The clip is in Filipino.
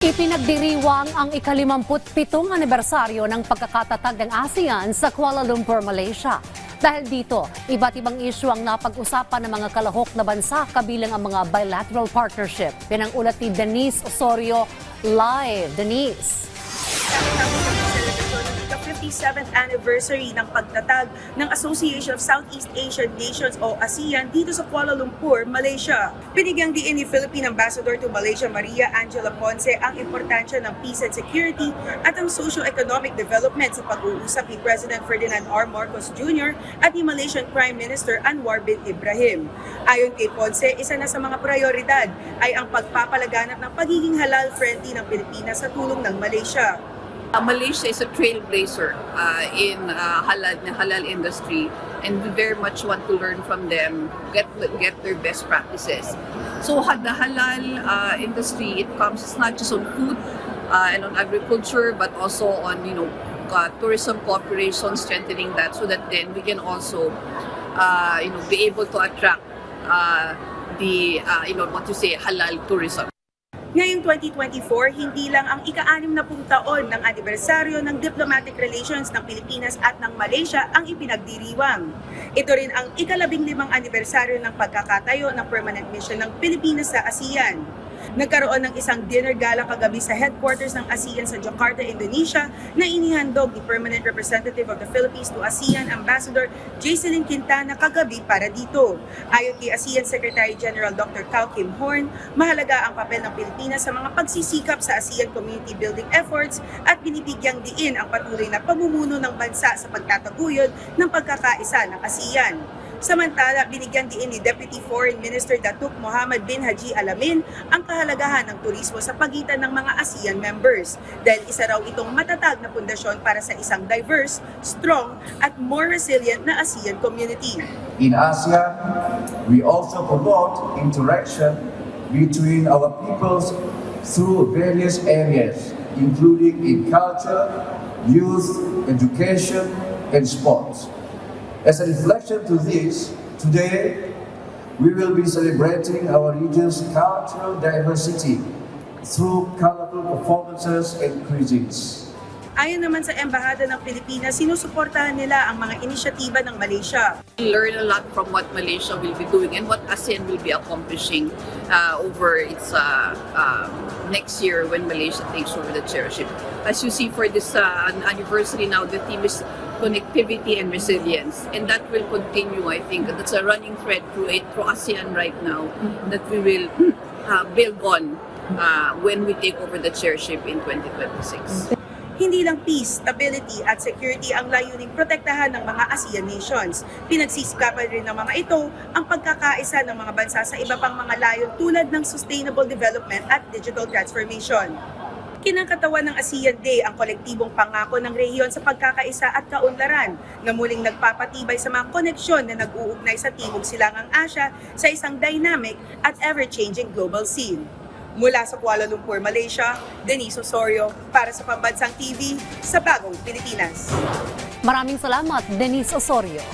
Ipinagdiriwang ang ikalimamputpitong anibersaryo ng pagkakatatag ng ASEAN sa Kuala Lumpur, Malaysia. Dahil dito, iba't ibang isyu ang napag-usapan ng mga kalahok na bansa kabilang ang mga bilateral partnership. Yan ang ulat ni Denise Osorio live. Denise. The 57th anniversary ng pagtatag ng Association of Southeast Asian Nations o ASEAN dito sa Kuala Lumpur, Malaysia. Binigyang diin ni Philippine Ambassador to Malaysia Maria Angela Ponce ang importansya ng peace and security at ang socio-economic development sa pag-uusap ni President Ferdinand R. Marcos Jr. at ni Malaysian Prime Minister Anwar bin Ibrahim. Ayon kay Ponce, isa na sa mga prioridad ay ang pagpapalaganap ng pagiging halal-friendly ng Pilipinas sa tulong ng Malaysia. Uh, Malaysia is a trailblazer uh, in uh, halal halal industry and we very much want to learn from them get get their best practices. So the halal uh, industry it comes it's not just on food uh, and on agriculture but also on you know uh, tourism cooperation strengthening that so that then we can also uh, you know be able to attract the you know what you say halal tourism Ngayong 2024, hindi lang ang ika-anim na pung taon ng anibersaryo ng diplomatic relations ng Pilipinas at ng Malaysia ang ipinagdiriwang. Ito rin ang ikalabing limang anibersaryo ng pagkakatayo ng permanent mission ng Pilipinas sa ASEAN. Nagkaroon ng isang dinner gala kagabi sa headquarters ng ASEAN sa Jakarta, Indonesia na inihandog ni Permanent Representative of the Philippines to ASEAN Ambassador Jacelyn Quintana kagabi para dito. Ayon kay ASEAN Secretary General Dr. Cao Kim Horn, mahalaga ang papel ng Pilipinas sa mga pagsisikap sa ASEAN community building efforts at binibigyang diin ang patuloy na pamumuno ng bansa sa pagtataguyod ng pagkakaisa ng ASEAN. Samantala, binigyan diin ni Deputy Foreign Minister Datuk Mohammed bin Haji Alamin ang kahalagahan ng turismo sa pagitan ng mga ASEAN members dahil isa raw itong matatag na pundasyon para sa isang diverse, strong at more resilient na ASEAN community. In ASEAN, we also promote interaction between our peoples through various areas, including in culture, youth, education, and sports. As a reflection to this, today we will be celebrating our region's cultural diversity through colorful performances and cuisines. Ayon naman sa Embahada ng Pilipinas, sinusuportahan nila ang mga inisyatiba ng Malaysia. learn a lot from what Malaysia will be doing and what ASEAN will be accomplishing uh, over its uh, uh, next year when Malaysia takes over the chairship. As you see for this uh, anniversary now, the theme is connectivity and resilience, and that will continue. I think that's a running thread through it through ASEAN right now that we will uh, build on uh, when we take over the chairship in 2026. Hindi lang peace, stability at security ang layuning protektahan ng mga ASEAN nations. Pinagsisikapan rin ng mga ito ang pagkakaisa ng mga bansa sa iba pang mga layon tulad ng sustainable development at digital transformation. Kinakatawan ng ASEAN Day ang kolektibong pangako ng rehiyon sa pagkakaisa at kaunlaran na muling nagpapatibay sa mga koneksyon na nag-uugnay sa Timog Silangang Asya sa isang dynamic at ever-changing global scene. Mula sa Kuala Lumpur, Malaysia, Denise Osorio para sa Pambansang TV sa Bagong Pilipinas. Maraming salamat, Denise Osorio.